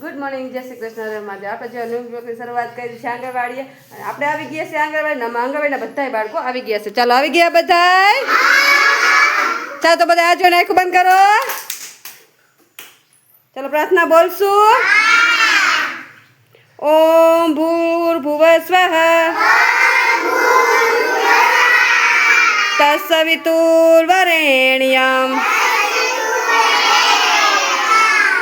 Good morning જય શ્રી કૃષ્ણ. રમાજે આપણે જો ન્યૂ બ્લોગની શરૂઆત કરી છે, આંગણવાડીએ. અને આપણે આવી ગયા છે આંગણવાડી આમાં આંગણવાડીના બધાય બાળકો આવી ગયા છે. ચાલો, આવી ગયા બધાય? ચાલો, તો બધા આજો આંખો બંધ કરો. ચાલો, પ્રાર્થના બોલશું. ઓમ ભૂર ભુવ સ્વઃ. તત્સવિતુર્વરેણ્યમ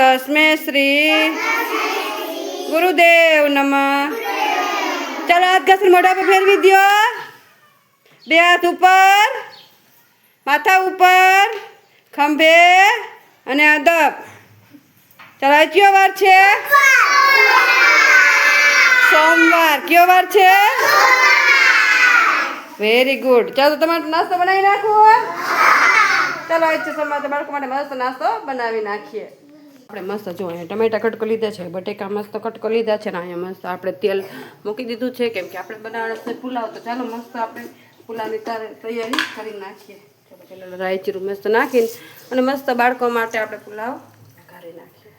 તસ્મે શ્રી ગુરુદેવ નમ ચાલો હાથ ઘસી મોઢા પર ફેરવી દ્યો બે હાથ ઉપર માથા ઉપર ખંભે અને અદબ. ચાલો કયો વાર છે સોમવાર કયો વાર છે વેરી ગુડ ચાલો તમારે નાસ્તો બનાવી નાખો ચાલો આજ છે સોમવાર બાળકો માટે મસ્ત નાસ્તો બનાવી નાખીએ આપણે મસ્ત જો અહીંયા ટમેટા કટકો લીધા છે, બટેકા મસ્ત કટકો લીધા છે ને અહીંયા મસ્ત આપણે તેલ મૂકી દીધું છે, કેમ કે આપણે બનાવવાનો પુલાવ, તો ચાલો મસ્ત આપણે પુલાવની તૈયારી કરી નાખીએ. રાઈ જીરું મસ્ત નાખીને અને મસ્ત બાળકો માટે આપણે પુલાવ કરી નાખીએ.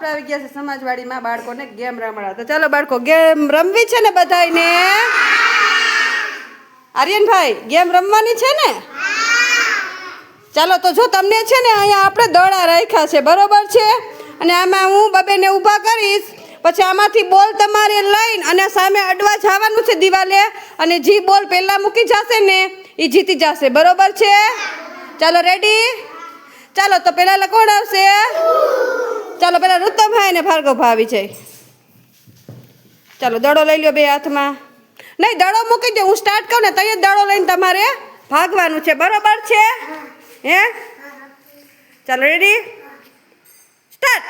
આપણે આવી ગયા છે સમાજવાડીમાં બાળકોને ગેમ રમાડા તો ચાલો બાળકો, ગેમ રમવી છે ને બધાને આર્યનભાઈ, ગેમ રમવાની છે ને? ચાલો, તો જો તમને છે ને અહીંયા આપણે દડા રાખ્યા છે, બરોબર છે? અને આમાં હું બબેને ઊભા કરીશ. પછી આમાંથી બોલ તમારે લઈને અને સામે અડવા જવાનું છે દિવાલે. અને જી બોલ પહેલાં મૂકી જશે ને એ જીતી જશે, બરોબર છે? ચાલો રેડી ચાલો, તો પહેલાં કોણ આવશે? ચાલો, પહેલાં ઋતમભાઈ ને ભાર્ગવભાઈ આવી જાય. ચાલો, દડો લઈ લ્યો બે હાથમાં. નહીં, દડો મૂકી દો હું સ્ટાર્ટ કરું ને તૈયાર દડો લઈને તમારે ભાગવાનું છે, બરોબર છે? હે? ચાલો રેડી સ્ટાર્ટ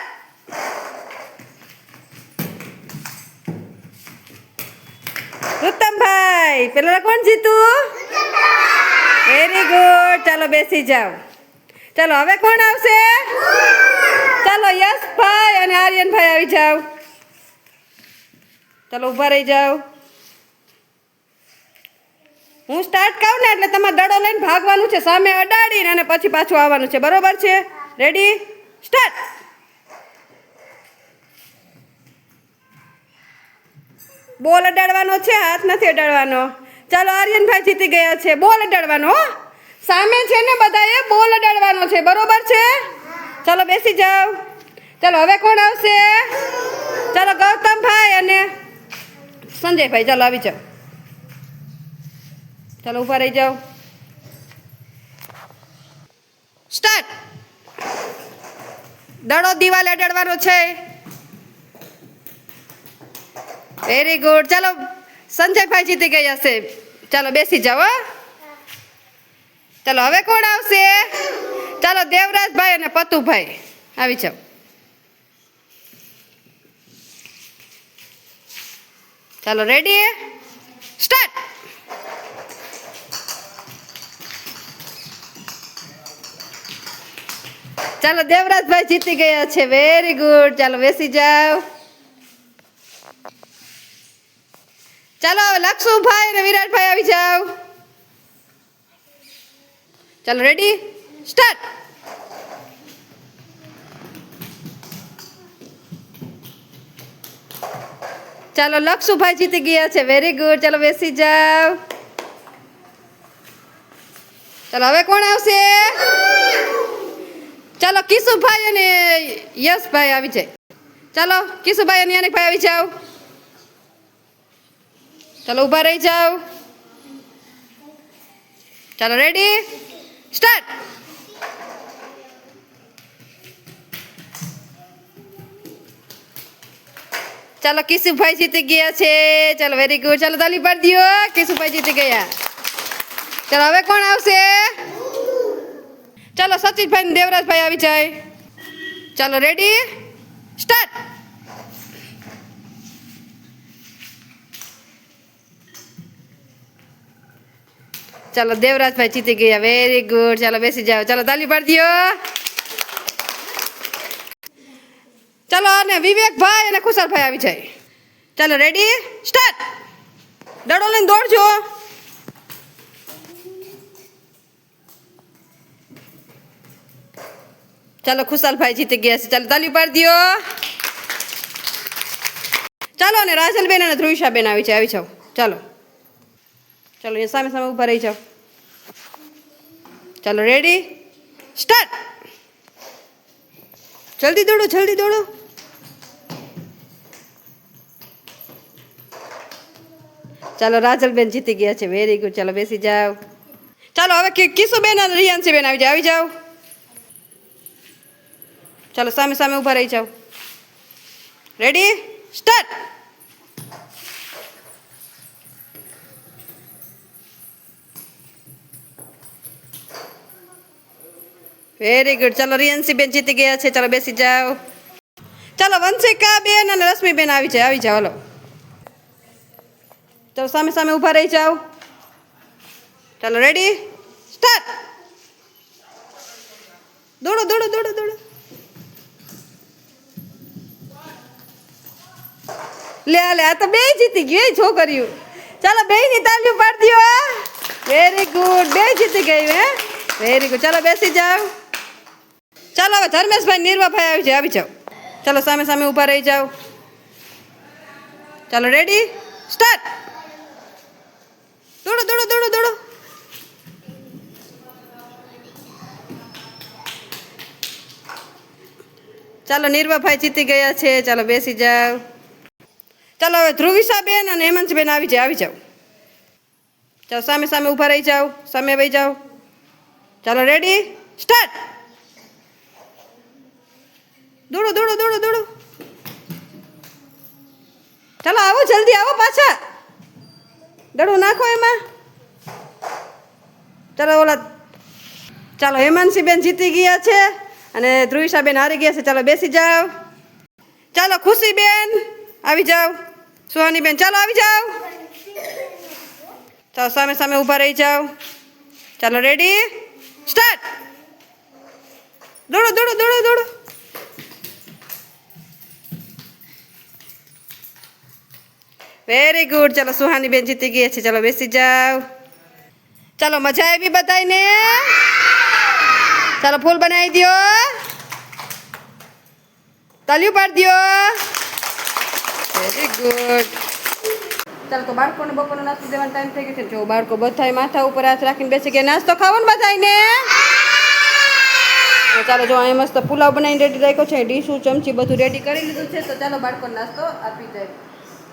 ઉત્તમભાઈ, પેલા કોણ જીતું વેરી ગુડ ચાલો, બેસી જાઓ. ચાલો, હવે કોણ આવશે? ચાલો, યશભાઈ અને આર્યનભાઈ આવી જાઓ. ચાલો, ઊભા રહી જાઓ. હું સ્ટાર્ટ કહું ને એટલે તમારે દડો લઈને ભાગવાનું છે. સામે અડાડીને અને પછી પાછું આવવાનું છે. બરોબર છે? રેડી સ્ટાર્ટ બોલ અડાડવાનો છે? હાથ નથી અડાડવાનો. ચાલો આર્યનભાઈ જીતી ગયા છે. બોલ અડાડવાનો સામે છે ને બધાએ બોલ અડાડવાનો છે. બરોબર છે? ચાલો બેસી જાઓ. ચાલો હવે કોણ આવશે? ચાલો ગૌતમભાઈ અને સંજયભાઈ. ચાલો આવી જાઓ. ચાલો ઊભા રહી જાઓ. સ્ટાર્ટ દડો દિવાલે અડાડવાનો છે. વેરી ગુડ ચાલો, સંજયભાઈ જીતી ગયા છે. ચાલો, બેસી જાઓ. ચાલો, હવે કોણ આવશે? ચાલો, દેવરાજભાઈ અને પતુભાઈ. આવી જાઓ. ચાલો રેડી ચાલો દેવરાજભાઈ જીતી ગયા છે. વેરી ગુડ ચાલો બેસી જાઓ. ચાલો લક્ષુભાઈ અને વિરાટભાઈ આવી જાઓ. ચાલો રેડી સ્ટાર્ટ ચાલો લક્ષુભાઈ જીતી ગયા છે. વેરી ગુડ ચાલો બેસી જાઓ. ચાલો હવે કોણ આવશે? ચાલો, કિશુભાઈ અને યશભાઈ આવી જાય. ચાલો, કિશુભાઈ અને યાનિકભાઈ આવી જાઓ. ચાલો, ઊભા રહી જાઓ. ચાલો રેડી સ્ટાર્ટ ચાલો, કિશુભાઈ જીતી ગયા છે. ચાલો વેરી ગુડ ચાલો, તાલી પાડી દો કિશુભાઈ જીતી ગયા. ચાલો, હવે કોણ આવશે? ચાલો સચિનભાઈ દેવરાજભાઈ આવી જાય. ચાલો રેડી સ્ટાર્ટ ચાલો દેવરાજભાઈ જીતી ગયા. વેરી ગુડ ચાલો બેસી જાઓ. ચાલો તાલી પાડી દો ચાલો અને વિવેકભાઈ અને કુશલભાઈ આવી જાય. ચાલો રેડી સ્ટાર્ટ દડો લઈને દોડજો. ચાલો ખુશાલભાઈ જીતી ગયા છે. ચાલો તાલી પાડી દો ચાલો અને રાજલબેન અને ધ્રુવિશાબેન આવી છે. આવી જાઓ. ચાલો. ચાલો એ સામે સામે ઊભા રહી જાઓ. ચાલો રેડી સ્ટાર્ટ જલ્દી દોડો જલ્દી દોડો. ચાલો, રાજલબેન જીતી ગયા છે. વેરી ગુડ ચાલો, બેસી જાઓ. ચાલો, હવે કિસુબેન અને રિયાંશીબેન આવી જાઓ. આવી જાઓ. ચાલો સામે સામે ઊભા રહી જાઓ. રેડી સ્ટાર્ટ વેરી ગુડ ચાલો બેન જીતી ગયા છે. ચાલો બેસી જાઓ. ચાલો વંશિકા બેન અને રશ્મિબેન આવી જાય. આવી જાઓ, હલો. ચાલો સામે સામે ઊભા રહી જાઓ. ચાલો રેડી સ્ટાર્ટ દોડો દોડો દોડો દોડો. લે લે, આ તો બે જીતી ગયું, એ છોકરીઓ ચાલો બે ની તાલીઓ પાડી દો વેરી ગુડ બે જીતી ગઈ, હે. વેરી ગુડ ચાલો, બેસી જાઓ. ચાલો, હવે ધર્મેશભાઈ નિર્વાભાઈ આવી જાવ આવી જાઓ. ચાલો, સામે સામે ઊભા રહી જાઓ. ચાલો રેડી સ્ટાર્ટ દોડો દોડો દોડો દોડો. ચાલો, નિર્વાભાઈ જીતી ગયા છે. ચાલો, બેસી જાઓ. ચાલો હવે ધ્રુવિશાબેન અને હેમંતબેન આવી જાઓ આવી જાઓ. ચાલો સામે સામે ઊભા રહી જાઓ, સામે વહી જાઓ. ચાલો રેડી સ્ટાર્ટ દોડો દોડો દોડો દોડો. ચાલો આવો, જલ્દી આવો પાછા. દડો નાખો એમાં. ચાલો ઓલા, ચાલો હેમાંશીબેન જીતી ગયા છે અને ધ્રુવિશાબેન હારી ગયા છે. ચાલો બેસી જાઓ. ચાલો ખુશીબેન, આવી જાઓ. સુહાનીબેન, ચાલો આવી જાઓ. ચાલો, સામે સામે ઊભા રહી જાઓ. ચાલો રેડી સ્ટાર્ટ દોડો દોડો દોડો દોડો. વેરી ગુડ ચાલો સુહાની બેન જીતી ગયા છે. ચાલો, બેસી જાઓ. ચાલો, મજા આવી બધાને ચાલો, ફૂલ બનાવી દો તાલીઓ પાડી દો વેરી ગુડ ચાલો તો બાળકોને બપોરનો નાસ્તો દેવાનો ટાઈમ થઈ ગયો છે. જો બાળકો બધાય માથા ઉપર હાથ રાખીને બેસી ગયા. નાસ્તો ખાવો ને બધાયને? તો ચાલો જો અહીં મસ્ત પુલાવ બનાવીને રેડી રાખ્યો છે. ડીશું ચમચી બધું રેડી કરી લીધું છે. તો ચાલો બાળકોને નાસ્તો આપી જાય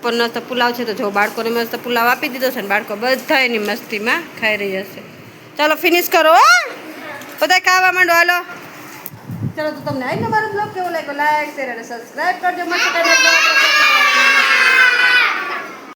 પણ મસ્ત પુલાવ છે તો જો બાળકોને મસ્ત પુલાવ આપી દીધો છે ને બાળકો બધા એની મસ્તીમાં ખાઈ રહી છે. ચાલો ફિનિશ કરો બધા ખાવા માંડો, હાલો. ચાલો તો તમને આવીને મારો બ્લોગ કેવો લાગ્યો? લાઈક શેર અને સબસ્ક્રાઈબ કરજો. મસ્ત